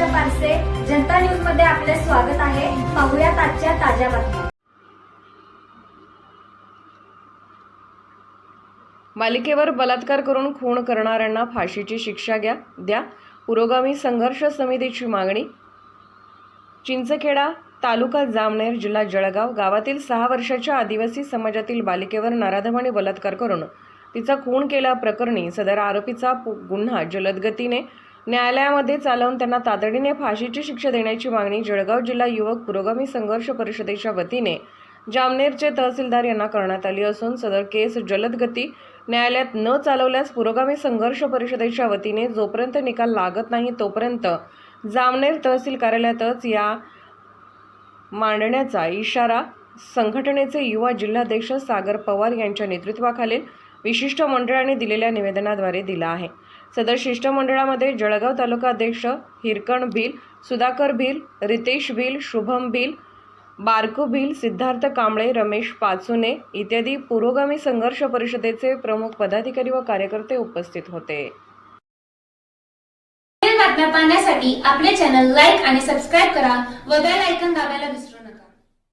आरसे जनता न्यूजमध्ये आपले स्वागत आहे. पाहुयात आजच्या ताज्या बातम्या. मालिकेवर बलात्कार करून खून करणाऱ्यांना फाशीची शिक्षा घ्या द्या. पुरोगामी संघर्ष समितीची मागणी. चिंचखेडा तालुका जामनेर जिल्हा जळगाव गावातील सहा वर्षाच्या आदिवासी समाजातील बालिकेवर नराधमाने बलात्कार करून तिचा खून केला प्रकरणी सदर आरोपीचा गुन्हा जलदगतीने न्यायालयामध्ये चालवून त्यांना तातडीने फाशीची शिक्षा देण्याची मागणी जळगाव जिल्हा युवक पुरोगामी संघर्ष परिषदेच्या वतीने जामनेरचे तहसीलदार यांना करण्यात आली असून सदर केस जलदगती न्यायालयात न चालवल्यास पुरोगामी संघर्ष परिषदेच्या वतीने जोपर्यंत निकाल लागत नाही तोपर्यंत जामनेर तहसील कार्यालयातच या मांडण्याचा इशारा संघटनेचे युवा जिल्हाध्यक्ष सागर पवार यांच्या नेतृत्वाखालील विशिष्ट मंडळाने दिलेल्या निवेदनाद्वारे दिला आहे. सदर शिष्टमंडळामध्ये जळगाव तालुका अध्यक्ष हिरकण भिल सुधाकर भिल रितेश भिल शुभम भिल बारकू भिल सिद्धार्थ कांबळे रमेश पाचुने इत्यादी पुरोगामी संघर्ष परिषदेचे प्रमुख पदाधिकारी व कार्यकर्ते उपस्थित होते. बातम्या पाहण्यासाठी आपले चॅनल लाईक आणि सबस्क्राईब करा व बेल आयकॉन दाबायला विसरू नका.